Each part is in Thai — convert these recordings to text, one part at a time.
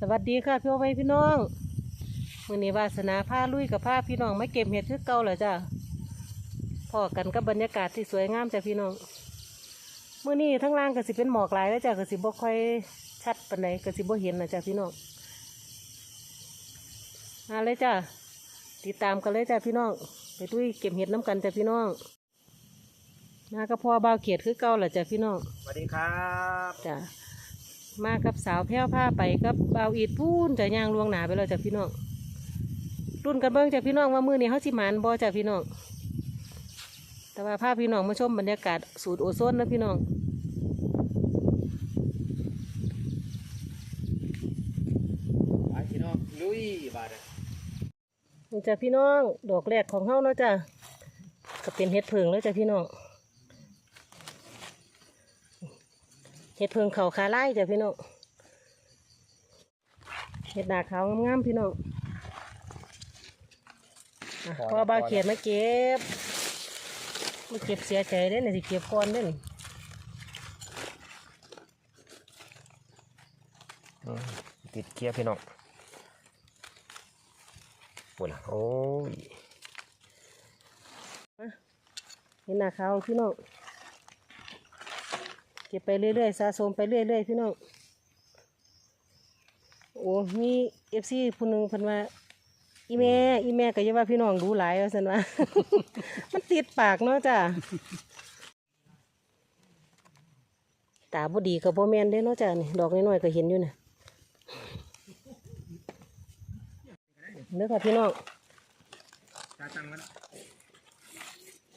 สวัสดีค่ะพี่โอไว้พี่น้องมื้อนี้วาสนาพาลุยกับพาพี่น้องมาเก็บเห็ดคือเก่าเหรอจ้ะพอกันกับบรรยากาศที่สวยงามจ้ะพี่น้องมื้อนี้ทั้งล่างก็สิเป็นหมอกหลายแล้วจ้ะก็สิบ่ค่อยชัดปานใดก็สิบ่เห็นนะจ้ะพี่น้องมาเลยจ้ะติดตามกันเลยจ้ะพี่น้องไปลุยเก็บเห็ดน้ำกันจ้ะพี่น้องมากับพ่อบ่าวเกียรติคือเก่าเหรอจ้ะพี่น้องสวัสดีครับจ้ะ มากับสาวแพ้วผ้าไปกับเบาวอีดพูนจะย่างลวงหนาไปแล้วจ้ะพี่น้องรุ่นกันเบิ้งจ้ะพี่น้องว่ามือนี้เขาสิหมานบอจ้ะพี่น้องแต่ว่าพาพี่น้องมาชมบรรยากาศสูตรโอโซนนะพี่น้องไปพี่น้องลุยบาดนี่จ้ะพี่น้องดอกแรกของเฮาเนาะจ้ะก็เป็นเห็ดเพิงแล้วจ้ะพี่น้อง เห็ดเพิงเขาคาไล่จ้ะพี่น้องเห็ดดาขาวงามๆพี่น้องอะพอบาวเขียนมาเก็บมาเก็บเสียใจเด้เนี่ยสิเก็บก่อนเด้นติดเกียร์พี่น้องปวดละโอ้ยเห็นหน้าขาวพี่น้อง เก็บไปเรื่อยๆสะสมไปเรื่อยๆพี่น้องโอ้มีเอฟซีผู้หนึ่งเพิ่นว่าอีแม่อีแม่ก็ยังว่าพี่น้องดูหลายว่าซั่นว่า มันติดปากเนาะจ้ะตาบ่ดีก็บ่แม่นเด้เนาะจ้ะนี่ดอกน้อยๆก็เห็นอยู่น่ะเด้อค่ะพี่น้องตาตังมัน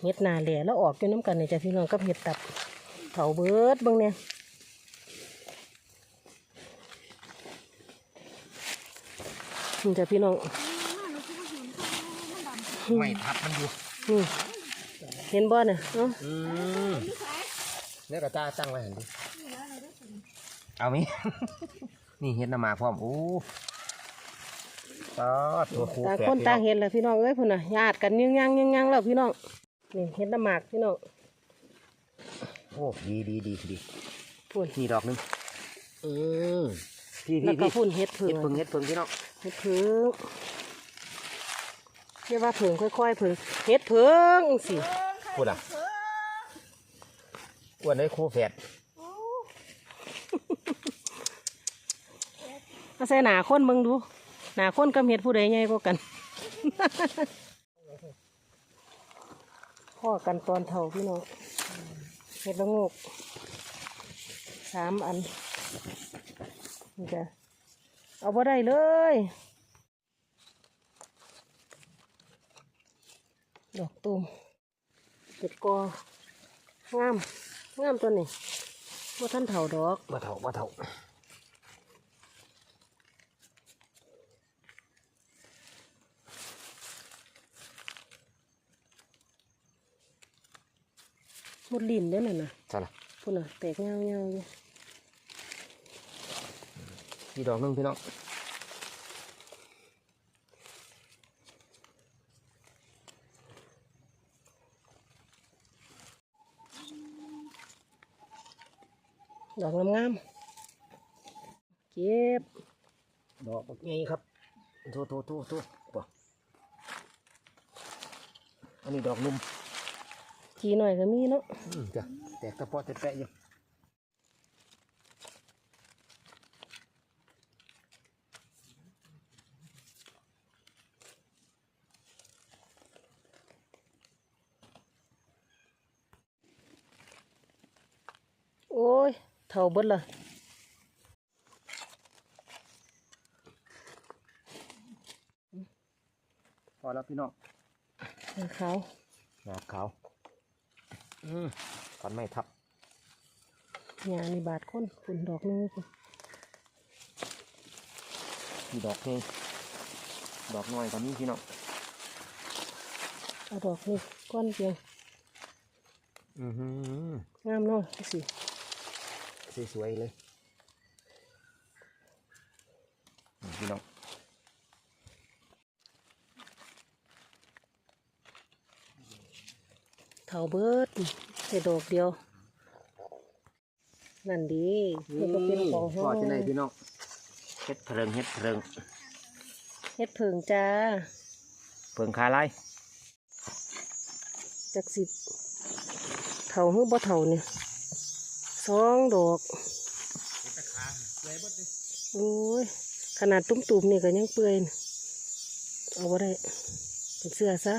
เห็ดนาแหล่แล้วออกอยู่น้ำกันนี่จ้ะพี่น้องกับเห็ดตับ เผาเบิดเบิ่งเนี่ยนี่จ้ะพี่น้องไม่ทับมันอยู่นี่เห็นบ่เนี่ยเนาะอืมเนี่ยกระตาตั้งไว้เห็นดิเอามิ นี่เห็ดน้ำหมากพร้อมโอ้ตอดตัวคูต่างแฝดคนพี่ต่างน้องเห็นแหละพี่น้องเอ้ยพุ่นน่ะญาติกันยังยังยังยังแล้วพี่น้องนี่เห็ดน้ำหมากพี่น้องโอ้ดีดีดีดีพุ่นนี่ดอกหนึงอืมพี่แล้วพี่ก็พี่พุ่นเห็ดเผืเห็อดเพิ่งเห็ดเพิ่งพี่น้องเห็ดเผือกเรียกว่าเผือกค่อยๆเผือกเห็ดเผือกสิพูดอะอ้วนได้คู่แฝดมาใส่หนาคนเบิ่งดู หนาคนกับเห็ดผู้ใดใหญ่กว่ากัน พ่อกันตอนเท่าพี่น้อง เห็ดละโงกสามอันนี่จ้ะเอาบ่ได้เลยดอกตูมเห็ดกองามงามตัวนี้ว่าท่านเถาดอกมาเถามาเถา หมดลิ้นเด้อนั่นน่ะใช่ละพุ่นน่ะแตกเงาเงาๆอยู่พี่ดอกหนึงพี่น้องดอกงามๆเก็บ ดอกไงครับโทษโทษโทษโทษปะอันนี้ดอกนุ่ม ทีหน่อยก็มีเนาะอืมจ้ะแตกตะเปาะแตะๆอยู่โอ้ย เท่าเบิดละพอแล้วพี่น้องขาวหนาขาว อืมก่อนไม่ทับหญ้านี่บาดคนฝุ่นดอกหนึงพุ่นพี่ดอกนี่ดอกน้อยกว่านี้พี่น้องเอาดอกนี่ก้อนเดียวอือหืองามเนาะสิสวยๆเลยนี่พี่น้อง เท่าเบิดแต่ดอกเดียว นั่นดีมันก็เป็นของพ่อที่ไหนพี่น้องฮ็ดเพลิงเฮ็ดเพลิงเฮ็ดเพิงจ้าเพลิงคาไรจักสิเถาหื้อบ่เถาเนี่ยสองดอกโอ้ยขนาดตุ้มๆนี่ก็ยังเปื่อยน่ะเอาบ่ได้เป็นเสื้อซะ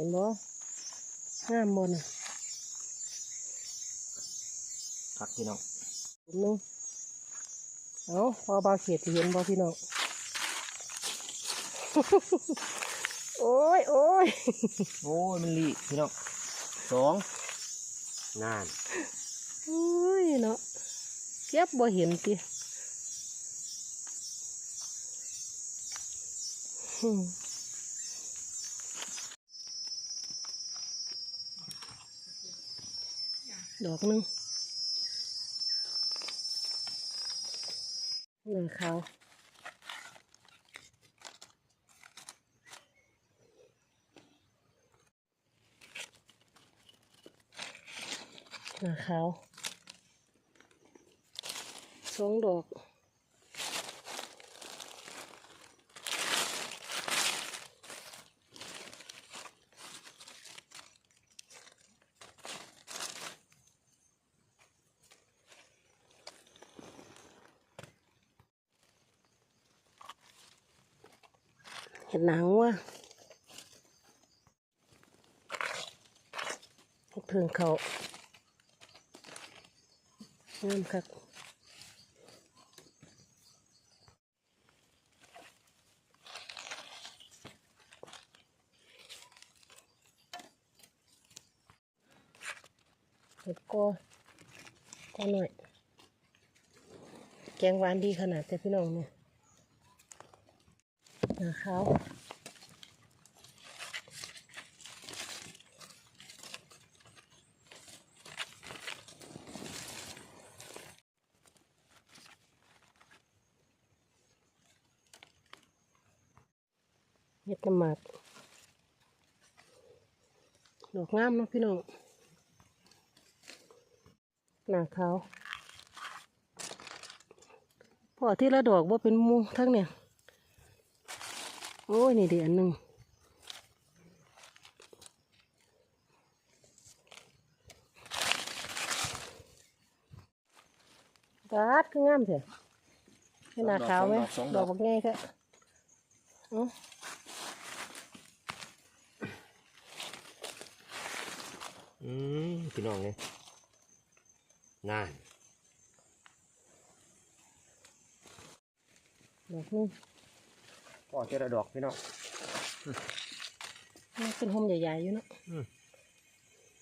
ห็นบ่งามบ่น่ะครับพี่น้องถุงหนึงเอาพอบาวเขียดสิเห็นบ่พี่น้อง โอ้ยโอ้ยโอ้ยมันลีพี่น้องสองนานโอ้ยเนาะเก็บบ่เห็นติอืม ดอกหนึงหนึ่งขาหนึ่งขาสองดอก เห็ดหนังว่ะเห็ดเพิงเขางามคักเห็ดกอก็หน่อย แกงหวานดีขนาดแต่พี่น้องเนี่ย นาขาเฮ็ดน้ำหมากดอกงามเนาะพี่น้อง หนาขาวพอที่ละดอกว่าเป็นหมูทั้งเนี่ย โอ้ยนี่เดีอันหนึ่งกาดคืองามเถอะให้หนาขาวไหมดอกบักง่ายแค่เอ้าอืมพี่น้องเลยนานดอกนึง พอเจอดอกพี่น้องมันเป็นหอมใหญ่ๆอยู่เนาะ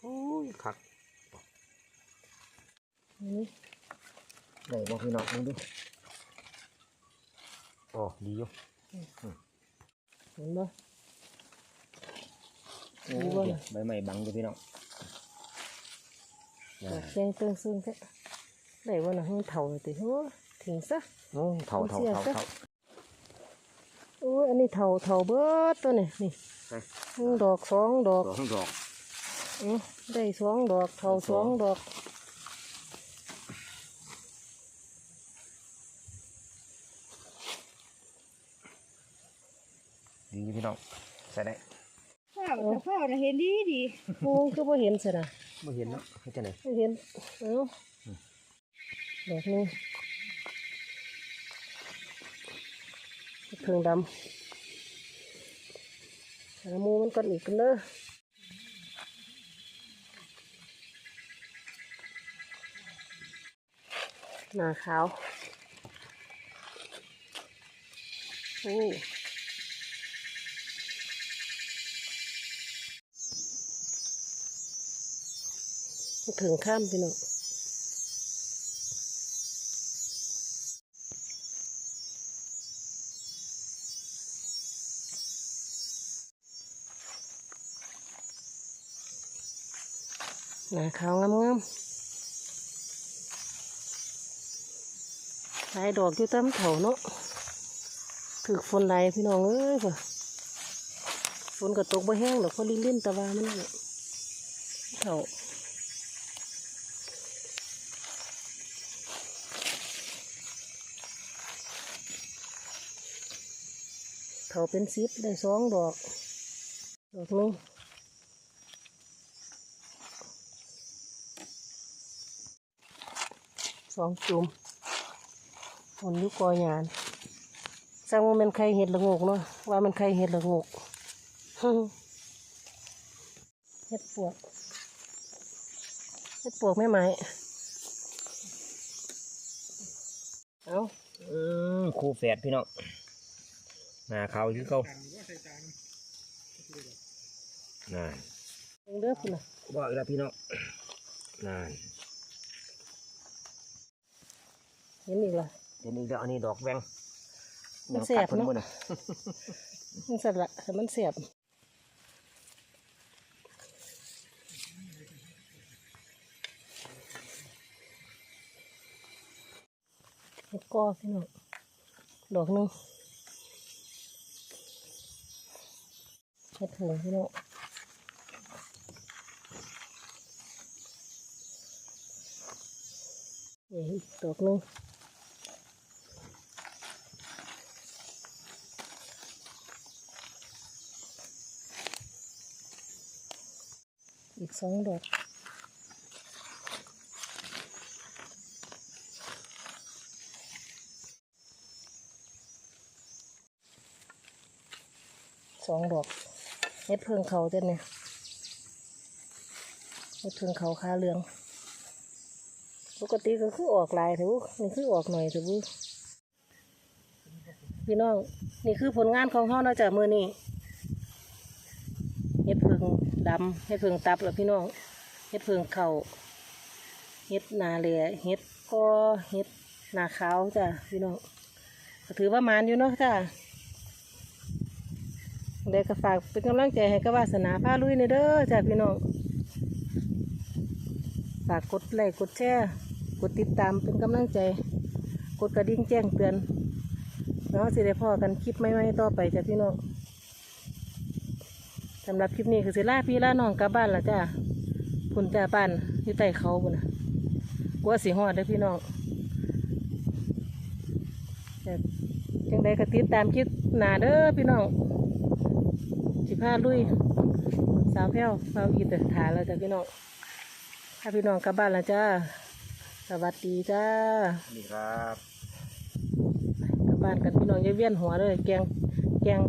โอ้ยคักอันนี้ได้บ่พี่น้องมึงดูโอ้ดีอยู่เห็นบ่โอ้ดีบ่เดี๋ยน่ะวใบใหม่บังอยู่พี่น้องดอกแดงเติงซึ่งแค่ได้ว่าน่ะให้เถาเลยติโอ้ถึงซะโอ้เท่าเท่าเสียเท่าซะเท่า โอ้ยอันนี้เถาเถาเบิดตัวนี่นี่ไปหนึ่งดอกสองดอกสองดอกอื้อได้สองดอกเถาสองดอกดีอยู่พี่น้องใส่ได้ข้าวแต่ข้าวน่ะเห็นดีดีโอ้คือบ่เห็นสินะไม่เห็นเนาะให้จังไหนบ่เห็นเอ้าดอกนี้ เครื่องดำหาหมูมันก่อนอีกกันเด้อหนาขาวโอ้ถึงข้ามพี่น้อง หนาขาวงามๆมลายดอกอยู่ตามเถาเนาะถือฝนไหลพี่น้องเอ้ยค่ะฝนก็ตกบ่แห้งหรอกพอลิ้นลิ้นตะวามันเถาเถาเป็นซิปได้สองดอก ดอกนึง สองจุ่มผลอยุกอหยานสร้างว่ามันใครเห็ดละโงกเนาะว่ามันใครเห็ดละโงกเห็ดปวกเห็ดปวกไม่ไหมเอาอืมคู่แฝดพี่น้องหน้าเขาคือเขานั่นเบิ่งเด้อพุ่นน่ะบอกอีกแล้วพี่น้องนั่น เห็นอีกละเดี๋ยวนี้เดี๋ยวอันนี้ดอกแวงมันแสบเนอะยังกัดพิ่บ่มันสัตว์ละแต่มันเสียบเห็ดกอพี่น้องดอกหนึงเห็ดถุงพี่น้องนี่อีกดอกหนึง อีกสองดอกสองดอกเฮ็ดเพิ่งเขาเจ้าเนี่ยเฮ็ดเพิ่งเขาคาเหลืองปกติก็คือออกลายเถอะนี่คือออกหน่อยเถอะบุพี่น้องนี่คือผลงานของเขาเนาะจากมือนี่ ดำเฮ็ดเพิงตับแล้วพี่น้องเฮ็ดเพิงเข่าเฮ็ดนาเหลยเฮ็ดก็เฮ็ดนาขาวจ้ะพี่น้องก็ถือว่ามานอยู่เนาะจ้ะเด็กก็ฝากเป็นกำลังใจให้กับวาสนาพาลุยในเด้อจ้ะพี่น้องฝากกดไลค์กดแชร์กดติดตามเป็นกำลังใจ กดกระดิ่งแจ้งเตือนแล้วสิได้พ่อกันคลิปใหม่ๆต่อไปจ้ะพี่น้อง สำหรับคลิปนี้คือสิลาพี่ลาน้องกลับบ้านละจ้าพุ่นจ้าบ้านอยู่ใต้เขาบุญนะกลัวสิหอดเด้อพี่น้องแต่จังใดก็ติดตามคลิปหน้าเด้อพี่น้องสิพาลุยสาวแพ้วสาวอีเตอร์ถาแล้วจ้ะพี่น้องถ้าพี่น้องกลับบ้านแล้วจ้าสวัสดีจ้านี่ครับกลับบ้านกันพี่น้องอย่าเวียนหัวเลยแกงแกง